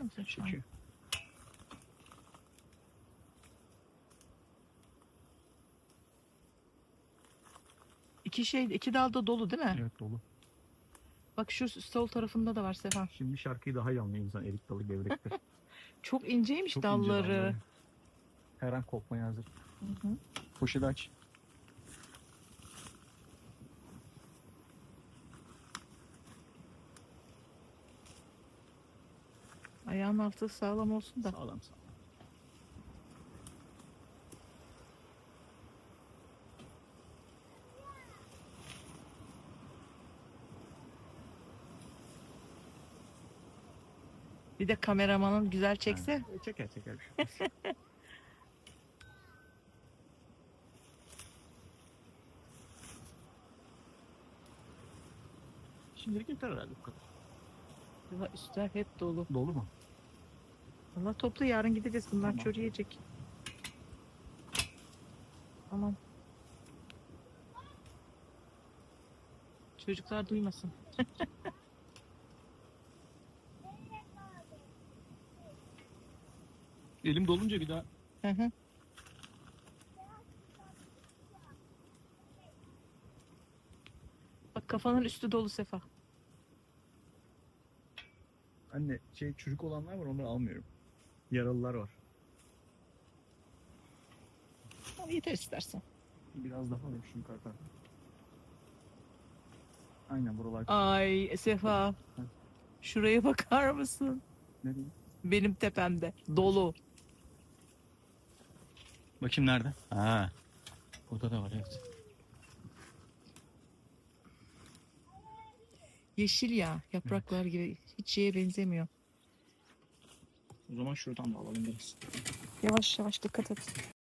Çekiyor musun şu an? Çekiyor. İki şey, iki dal da dolu değil mi? Evet dolu. Bak şu sol tarafında da var Sefa. Şimdi şarkıyı daha iyi anlıyor insan erik dalı gevrektir. Çok inceymiş Çok ince dalları. Her an kopmaya hazır. Hı hı. Poşeti aç. Ayağın altı sağlam olsun da. Sağlam sağlam. Bir de kameramanın güzel çekse. Ha, Çeker çeker bir şey. Şimdilik yeter herhalde bu kadar. Valla üstler hep dolu. Dolu mu? Allah toplu yarın gideceğiz. Bunlar Tamam. çürüyecek. Tamam. Çocuklar duymasın. Elim dolunca bir daha Hı hı. Bak kafanın üstü dolu Sefa. Anne şey çürük olanlar var onları almıyorum. Yaralılar var. Tamam, yeter istersen. Biraz daha alayım şu yukarı tarafa. Aynen buralar. Ay Sefa. Hı. Şuraya bakar mısın? Ne diyeyim? Benim tepemde. Dolu. Bakayım nerede? Ha. Burada da var evet. Yeşil ya. Yapraklar gibi. Hiç şeye benzemiyor. O zaman şuradan da alalım biraz. Yavaş yavaş dikkat et.